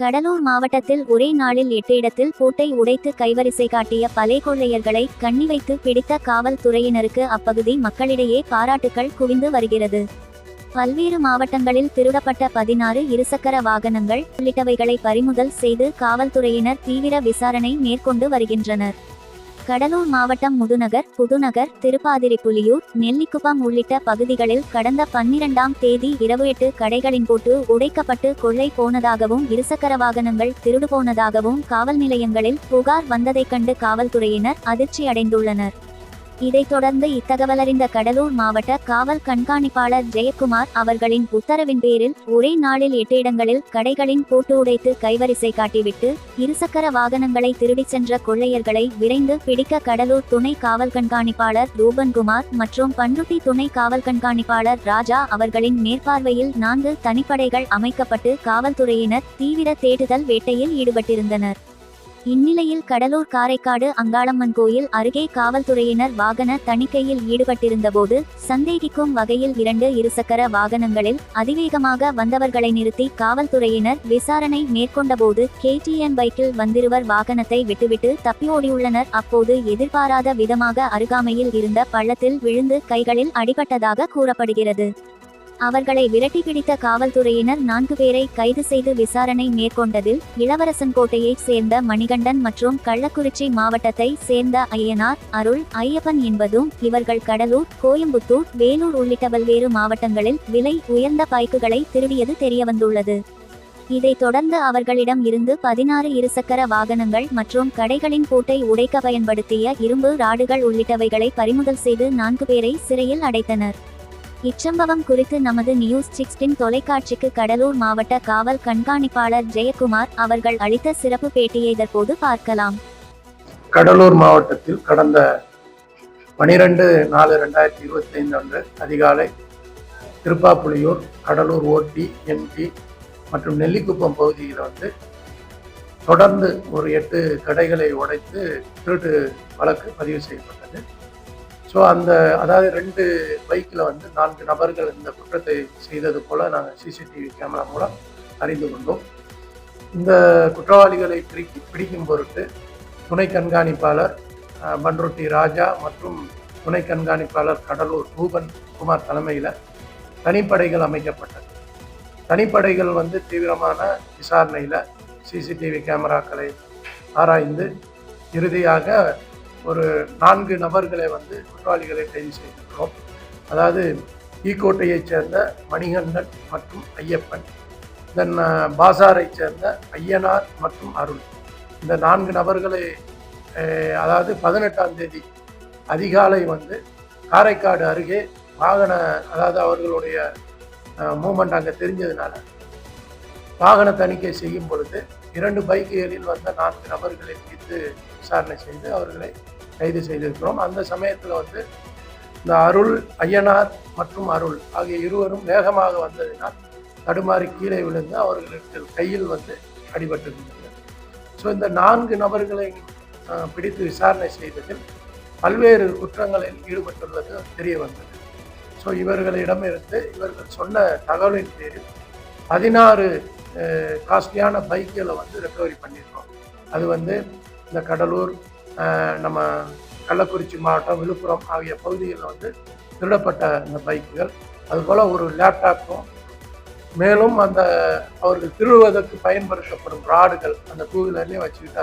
கடலூர் மாவட்டத்தில் ஒரே நாளில் எட்டு இடத்தில் பூட்டை உடைத்து கைவரிசை காட்டிய பலே கொள்ளையர்களை கண்ணி வைத்து பிடித்த காவல்துறையினருக்கு அப்பகுதி மக்களிடையே பாராட்டுக்கள் குவிந்து வருகிறது. பல்வேறு மாவட்டங்களில் திருடப்பட்ட பதினாறு இருசக்கர வாகனங்கள் உள்ளிட்டவைகளை பறிமுதல் செய்து காவல்துறையினர் தீவிர விசாரணை மேற்கொண்டு வருகின்றனர். கடலூர் மாவட்டம் முதுநகர் புதுநகர் திருப்பாதிரிப்புலியூர் நெல்லிக்குப்பம் உள்ளிட்ட பகுதிகளில் கடந்த பன்னிரண்டாம் தேதி இரவு எட்டு கடைகளின் போட்டு உடைக்கப்பட்டு கொள்ளை போனதாகவும் இருசக்கர வாகனங்கள் திருடு போனதாகவும் காவல் நிலையங்களில் புகார் வந்ததைக் கண்டு காவல்துறையினர் அதிர்ச்சியடைந்துள்ளனர். இதைத் தொடர்ந்து இத்தகவலறிந்த கடலூர் மாவட்ட காவல் கண்காணிப்பாளர் ஜெயக்குமார் அவர்களின் உத்தரவின் பேரில் ஒரே நாளில் எட்டு இடங்களில் கடைகளின் போட்டு உடைத்து கைவரிசை காட்டிவிட்டு இருசக்கர வாகனங்களை திருடிச் சென்ற கொள்ளையர்களை விரைந்து பிடிக்க கடலூர் துணை காவல் கண்காணிப்பாளர் ரூபன்குமார் மற்றும் பண்ருட்டி துணை காவல் கண்காணிப்பாளர் ராஜா அவர்களின் மேற்பார்வையில் நான்கு தனிப்படைகள் அமைக்கப்பட்டு காவல்துறையினர் தீவிர தேடுதல் வேட்டையில் ஈடுபட்டிருந்தனர். இந்நிலையில் கடலூர் காரைக்காடு அங்காளம்மன் கோயில் அருகே காவல்துறையினர் வாகன தணிக்கையில் ஈடுபட்டிருந்தபோது சந்தேகிக்கும் வகையில் இரண்டு இருசக்கர வாகனங்களில் அதிவேகமாக வந்தவர்களை நிறுத்தி காவல்துறையினர் விசாரணை மேற்கொண்டபோது கேடிஎம் பைக்கில் வந்திருவர் வாகனத்தை விட்டுவிட்டு தப்பியோடியுள்ளனர். அப்போது எதிர்பாராத விதமாக அருகாமையில் இருந்த பள்ளத்தில் விழுந்து கைகளில் அடிபட்டதாக கூறப்படுகிறது. அவர்களை விரட்டி பிடித்த காவல்துறையினர் நான்கு பேரை கைது செய்து விசாரணை மேற்கொண்டதில் இளவரசன் கோட்டையைச் சேர்ந்த மணிகண்டன் மற்றும் கள்ளக்குறிச்சி மாவட்டத்தை சேர்ந்த ஐயனார் அருள் ஐயப்பன் என்பதும் இவர்கள் கடலூர் கோயம்புத்தூர் வேலூர் உள்ளிட்ட பல்வேறு மாவட்டங்களில் விலை உயர்ந்த பைக்குகளை திருடியது தெரியவந்துள்ளது. இதைத் தொடர்ந்து அவர்களிடம் இருந்து பதினாறு இருசக்கர வாகனங்கள் மற்றும் கடைகளின் பூட்டை உடைக்க பயன்படுத்திய இரும்பு ராடுகள் உள்ளிட்டவைகளை பறிமுதல் செய்து நான்கு பேரை சிறையில் அடைத்தனர். இச்சம்பவம் குறித்து நமது நியூஸ் சிக்ஸ்டின் தொலைக்காட்சிக்கு கடலூர் மாவட்ட காவல் கண்காணிப்பாளர் ஜெயக்குமார் அவர்கள் அளித்த சிறப்பு பேட்டியை தற்போது பார்க்கலாம். கடலூர் மாவட்டத்தில் கடந்த பனிரெண்டு நாலு ரெண்டாயிரத்தி இருபத்தி ஐந்து அன்று அதிகாலை திருப்பாப்புலியூர் கடலூர் ஓட்டி எம்டி மற்றும் நெல்லிக்குப்பம் பகுதியில் வந்து தொடர்ந்து ஒரு எட்டு கடைகளை உடைத்து திருட்டு வழக்கு பதிவு செய்யப்பட்டது. ஸோ அந்த அதாவது ரெண்டு பைக்கில் வந்து நான்கு நபர்கள் இந்த குற்றத்தை செய்தது போல் நாங்கள் சிசிடிவி கேமரா மூலம் அறிந்து கொண்டோம். இந்த குற்றவாளிகளை பிடிக்கி பிடிக்கும் பொருட்டு துணை கண்காணிப்பாளர் பன்ருட்டி ராஜா மற்றும் துணை கண்காணிப்பாளர் கடலூர் ரூபன் குமார் தலைமையில் தனிப்படைகள் அமைக்கப்பட்டது. தனிப்படைகள் வந்து தீவிரமான விசாரணையில் சிசிடிவி கேமராக்களை ஆராய்ந்து இறுதியாக ஒரு நான்கு நபர்களை வந்து குற்றவாளிகளை கைது செய்திருக்கிறோம். அதாவது ஈக்கோட்டையைச் சேர்ந்த மணிகண்டன் மற்றும் ஐயப்பன் தென் பாசாரைச் சேர்ந்த ஐயனார் மற்றும் அருள். இந்த நான்கு நபர்களை அதாவது பதினெட்டாம் தேதி அதிகாலை வந்து காரைக்காடு அருகே வாகன அதாவது அவர்களுடைய மூமெண்ட் அங்கே தெரிஞ்சதுனால வாகன தணிக்கை செய்யும் பொழுது இரண்டு பைக்குகளில் வந்த நான்கு நபர்களை பிடித்து விசாரணை செய்து அவர்களை கைது செய்திருக்கிறோம். அந்த சமயத்தில் வந்து இந்த அருள் ஐயனார் மற்றும் அருள் ஆகிய இருவரும் வேகமாக வந்ததினால் தடுமாறி கீழே விழுந்து அவர்களுக்கு கையில் வந்து அடிபட்டிருந்தது ஸோ இந்த நான்கு நபர்களை பிடித்து விசாரணை செய்ததில் பல்வேறு குற்றங்களில் ஈடுபட்டுள்ளது தெரிய வந்தது. ஸோ இவர்களிடமிருந்து இவர்கள் சொன்ன தகவலின் பேரில் பதினாறு காஸ்ட்லியான பைக்குகளை வந்து ரெக்கவரி பண்ணியிருக்கோம். அது வந்து இந்த கடலூர் நம்ம கள்ளக்குறிச்சி மாவட்டம் விழுப்புரம் ஆகிய பகுதிகளில் வந்து திருடப்பட்ட இந்த பைக்குகள். அதுபோல் ஒரு லேப்டாப்பும் மேலும் அந்த அவர்கள் திருடுவதற்கு பயன்படுத்தப்படும் ராடுகள் அந்த டூ வீலர்லேயே வச்சுக்கிட்ட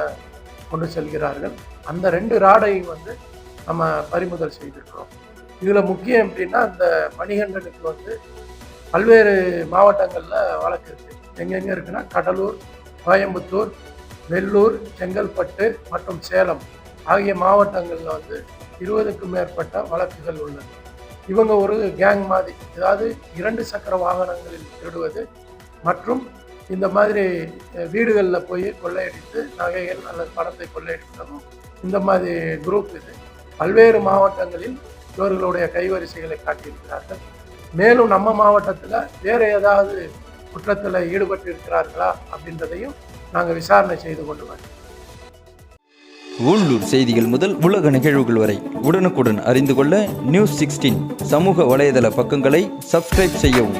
கொண்டு செல்கிறார்கள். அந்த ரெண்டு ராடையும் வந்து நம்ம பறிமுதல் செய்திருக்கிறோம். இதில் முக்கியம் எப்படின்னா இந்த மணிகண்டனுக்கு வந்து பல்வேறு மாவட்டங்களில் வழக்கு இருக்குது எங்கெங்கே இருக்குன்னா கடலூர் கோயம்புத்தூர் வெள்ளூர் செங்கல்பட்டு மற்றும் சேலம் ஆகிய மாவட்டங்களில் வந்து இருபதுக்கும் மேற்பட்ட வழக்குகள் உள்ளது. இவங்க ஒரு கேங் மாதிரி அதாவது இரண்டு சக்கர வாகனங்களில் திருடுவது மற்றும் இந்த மாதிரி வீடுகளில் போய் கொள்ளையடித்து நகைகள் அல்லது பணத்தை கொள்ளையடித்ததும் இந்த மாதிரி குரூப் இது. பல்வேறு மாவட்டங்களில் இவர்களுடைய கைவரிசைகளை காட்டியிருக்கிறார்கள். மேலும் நம்ம மாவட்டத்தில் வேறு ஏதாவது குற்றத்தில் ஈடுபட்டு இருக்கிறார்களா அப்படின்றதையும் நாங்கள் விசாரணை செய்து கொண்டு வரோம். உள்ளூர் செய்திகள் முதல் உலக நிகழ்வுகள் வரை உடனுக்குடன் அறிந்து கொள்ள நியூஸ் சிக்ஸ்டீன் சமூக வலைதள பக்கங்களை சப்ஸ்கிரைப் செய்யவும்.